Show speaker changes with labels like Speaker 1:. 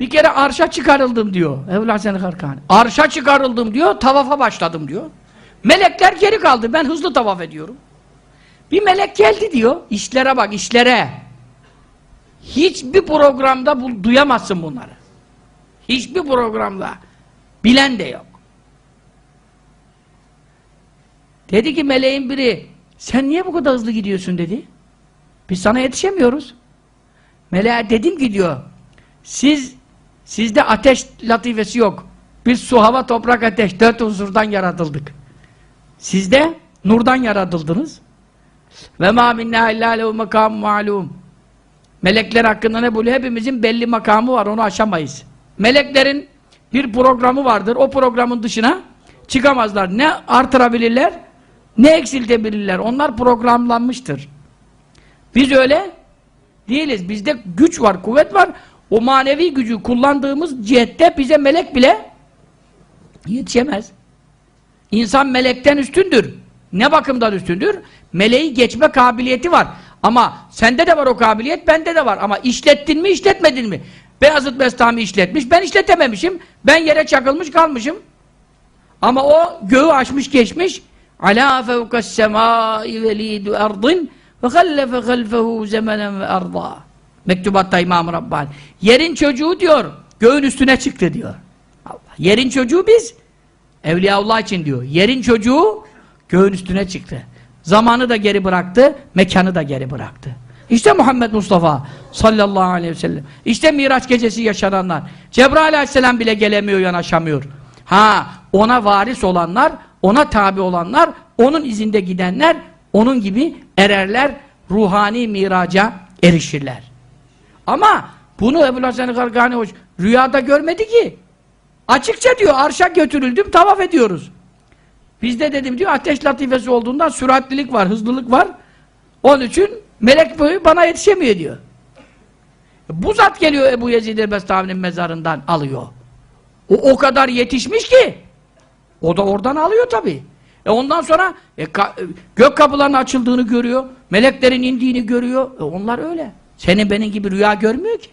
Speaker 1: Bir kere arşa çıkarıldım diyor. Ebu Hasan Karkani. Arşa çıkarıldım diyor, tavafa başladım diyor. Melekler geri kaldı, ben hızlı tavaf ediyorum. Bir melek geldi diyor, işlere bak, işlere. Hiçbir programda bu, duyamazsın bunları. Hiçbir programda. Bilen de yok. Dedi ki meleğin biri, sen niye bu kadar hızlı gidiyorsun dedi. Biz sana yetişemiyoruz. Meleğe dedim ki diyor, siz, sizde ateş latifesi yok. Biz su, hava, toprak, ateş, dört unsurdan yaratıldık. Sizde nurdan yaratıldınız. Ve ma minna illa lehu makam ma'lum. Melekler hakkında ne buluyor? Hepimizin belli makamı var, onu aşamayız. Meleklerin bir programı vardır, o programın dışına çıkamazlar. Ne artırabilirler, ne eksiltebilirler. Onlar programlanmıştır. Biz öyle değiliz. Bizde güç var, kuvvet var. O manevi gücü kullandığımız cihette bize melek bile yetişemez. İnsan melekten üstündür. Ne bakımdan üstündür? Meleği geçme kabiliyeti var. Ama sende de var o kabiliyet, bende de var. Ama işlettin mi, işletmedin mi? Beyazıt Bestami işletmiş, ben işletememişim. Ben yere çakılmış kalmışım. Ama o göğü aşmış geçmiş. Ala fevkas semai velidu ardın ve hallefe halfehu zemenen ve arda. Mektubatta İmam Rabbani. Yerin çocuğu diyor, göğün üstüne çıktı diyor. Allah. Yerin çocuğu biz. Evliyaullah için diyor. Yerin çocuğu göğün üstüne çıktı. Zamanı da geri bıraktı, mekanı da geri bıraktı. İşte Muhammed Mustafa sallallahu aleyhi ve sellem. İşte Miraç gecesi yaşananlar. Cebrail aleyhisselam bile gelemiyor, yanaşamıyor. Ha, ona varis olanlar, ona tabi olanlar, onun izinde gidenler, onun gibi ererler, ruhani miraca erişirler. Ama bunu Ebu Hasan-ı Gargani Hoca rüyada görmedi ki. Açıkça diyor, arşa götürüldüm, tavaf ediyoruz. Bizde dedim diyor, ateş latifesi olduğundan süratlilik var, hızlılık var. Onun için melek bana yetişemiyor diyor. Bu zat geliyor Ebu Yezid el-Bestami'nin mezarından alıyor. O o kadar yetişmiş ki o da oradan alıyor tabi. E ondan sonra e, ka, e, gök kapılarının açıldığını görüyor. Meleklerin indiğini görüyor. E onlar öyle. Senin benim gibi rüya görmüyor ki.